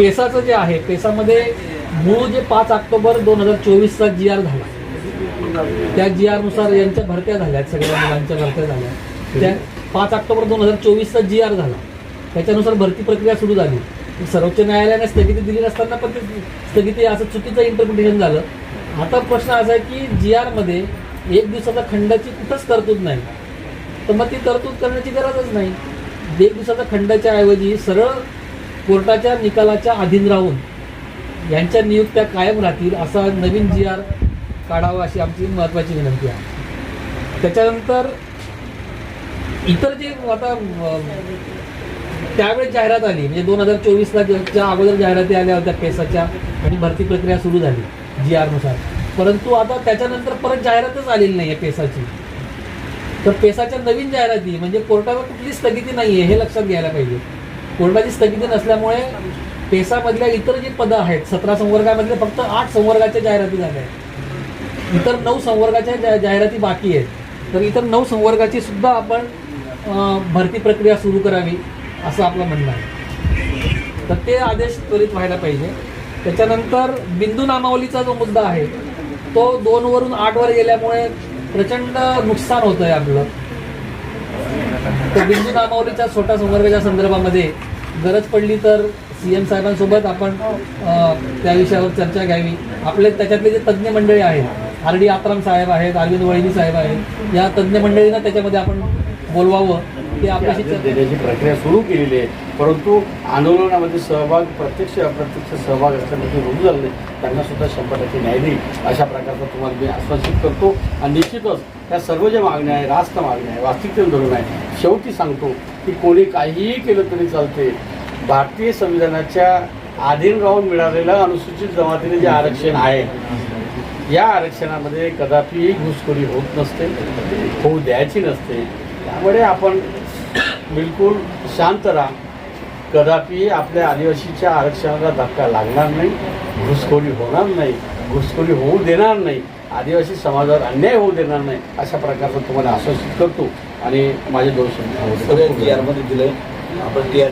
पेसाचं जे आहे पेसामध्ये मूळ जे पाच ऑक्टोबर दोन हजार चोवीसचा जी आर झाला. त्या जी आरनुसार यांच्या भरत्या झाल्या सगळ्या मुलांच्या भरत्या झाल्या. त्या पाच ऑक्टोबर दोन हजार चोवीसचा जी आर झाला. त्याच्यानुसार भरती प्रक्रिया सुरू झाली. सर्वोच्च न्यायालयाने स्थगिती दिली नसताना पण ते स्थगिती असं चुकीचं इंटरप्रिटेशन झालं. आता प्रश्न असा आहे की जी आरमध्ये एक दिवसाचा खंडाची कुठंच तरतूद नाही. तर मग ती तरतूद करण्याची गरजच नाही. एक दिवसाच्या खंडाच्या ऐवजी सरळ कोर्टाच्या निकालाच्या अधीन राहून यांच्या नियुक्त्या कायम राहतील असा नवीन जी आर काढावा अशी आमची महत्त्वाची विनंती आहे. त्याच्यानंतर इतर जे आता त्यावेळेस जाहिरात आली म्हणजे दोन हजार चोवीसला च्या अगोदर जाहिराती आल्या होत्या पेसाच्या आणि भरती प्रक्रिया सुरू झाली जी आरनुसार परंतु आता त्याच्यानंतर परत जाहिरातच आलेली नाही आहे पेसाची तर पेसाच्या नवीन जाहिराती म्हणजे कोर्टावर कुठली स्थगिती नाही आहे हे लक्षात घ्यायला पाहिजे. कोर्टाची स्थगिती नसल्यामुळे पेसामधल्या इतर जी पदं आहेत सतरा संवर्गामधले फक्त आठ संवर्गाच्या जाहिराती झाल्या आहेत. इतर नऊ संवर्गाच्या जा जाहिराती बाकी आहेत. तर इतर नऊ संवर्गाची सुद्धा आपण भरती प्रक्रिया सुरू करावी असं आपलं म्हणणं आहे. तर ते आदेश त्वरित व्हायला पाहिजे. त्याच्यानंतर बिंदू नामावलीचा जो मुद्दा आहे तो दोनवरून आठवर गेल्यामुळे प्रचंड नुकसान होतं आहे आपलं. तर बिंदू नामावलीच्या छोट्या संवर्गाच्या संदर्भामध्ये गरज पडली तर सी एम साहेबांसोबत आपण त्या विषयावर चर्चा घ्यावी. आपले त्याच्यातले जे तज्ज्ञ मंडळी आहेत आर डी आत्राम साहेब आहेत अरविंद वळीनी साहेब आहेत या तज्ज्ञ मंडळींना त्याच्यामध्ये आपण बोलवावं. ते आपल्याशी देण्याची प्रक्रिया सुरू केलेली आहे. परंतु आंदोलनामध्ये सहभाग प्रत्यक्ष अप्रत्यक्ष सहभाग असल्यामध्ये रुजू झाले त्यांना सुद्धा शंभर टक्के न्याय देईल अशा प्रकारचं तुम्हाला मी आश्वासित करतो. आणि निश्चितच त्या सर्व ज्या मागण्या आहे रास्त मागण्या आहे वास्तविकतेनं धरून आहे शेवटी सांगतो की कोणी काहीही केलं तरी चालते भारतीय संविधानाच्या अधीन राहून मिळालेलं अनुसूचित जमातीने जे आरक्षण आहे या आरक्षणामध्ये कदापि घुसखोरी होत नसते होऊ द्यायची नसते. त्यामुळे आपण बिलकुल शांत राहा. कदापि आपल्या आदिवासीच्या आरक्षणाला धक्का लागणार नाही घुसखोरी होणार नाही घुसखोरी होऊ देणार नाही आदिवासी समाजावर अन्याय होऊ देणार नाही अशा प्रकारचं तुम्हाला आश्वासित करतो आणि माझे दोन सगळ्या टी आरमध्ये दिलंय. आपण टी आर